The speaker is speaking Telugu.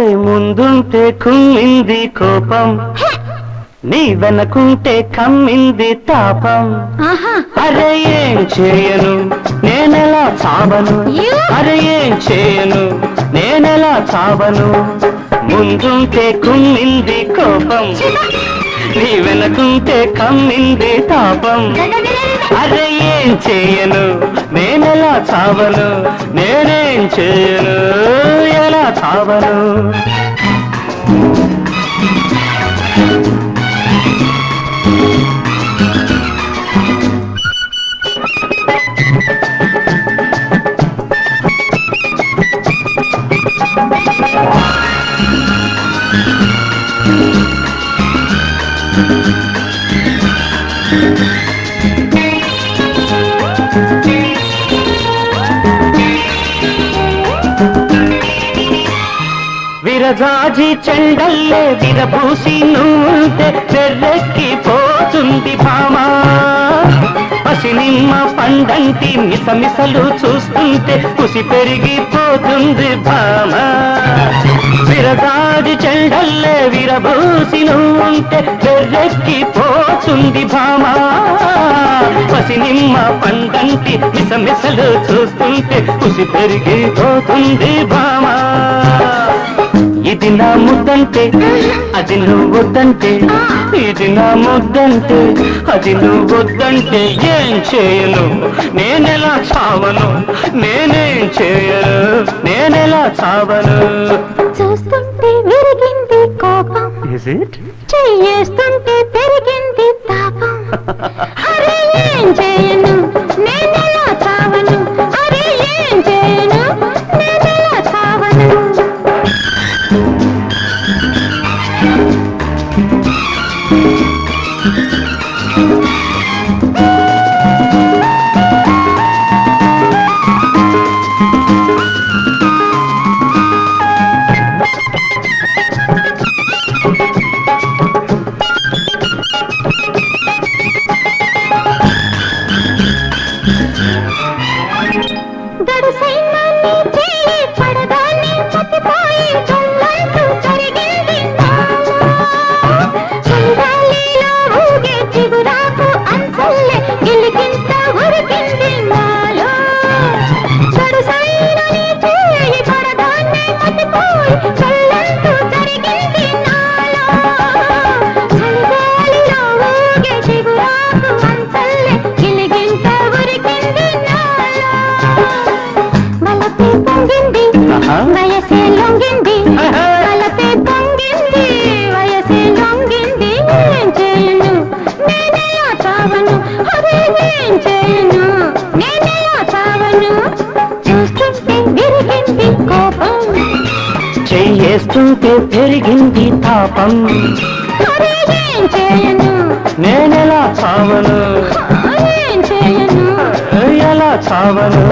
ముందుంటే కుమ్మింది కోపం. నీ వెనకుంటే కమ్మింది తాపం. అరే ఏం చేయను? నేనెలా చావను? అరే ఏం చేయను? నేనెలా చావను? ముందుంటే కుమ్మింది కోపం. నీ వెనకుంటే కమ్మింది తాపం. అరే ఏం చేయను? చావను నేనేం చేయను? ఎలా చావను? విరజాజి చెండల్లే విరబూసి నువ్వుంటే వెర్రెక్కి పోతుంది భామా. పసినిమ్మ పండంటి మిసమిసలు చూస్తుంటే కుసి పెరిగిపోతుంది భామ. విరజాజి చెండల్లే విరబూసి నువ్వుంటే వెర్రెక్కి పోతుంది భామా. పసినిమ్మ పండంటి మిసమిసలు చూస్తుంటే కుసి పెరిగిపోతుంది భామా. ఇది నా ముద్దంటే అది నువ్వు వద్దంటే ఇది నా ముద్దంటే అది నువ్వు వద్దంటే ఏం చేయను? నేనెలా చావను? నేనేం చేయను? నేనెలా చావను? చూస్తుంటే విరిగింది కోపం. చెయ్యేస్తుంటే పెరిగింది తాపం. అరే ఏం చేయను? గడుసైన నీ పొంగింది. వయసే లొంగింది. వలపే పొంగింది వయసే లొంగింది ఏం చేయను? నేనెలా చావను అదే ఏం చేయను? నేనెలా చావను. చూస్తుంటే విరిగింది కోపం. చెయ్యేస్తుంటే పెరిగింది తాపం అదే ఏం చేయను? నేనెలా చావను? ఏం చేయను? ఎలా చావను?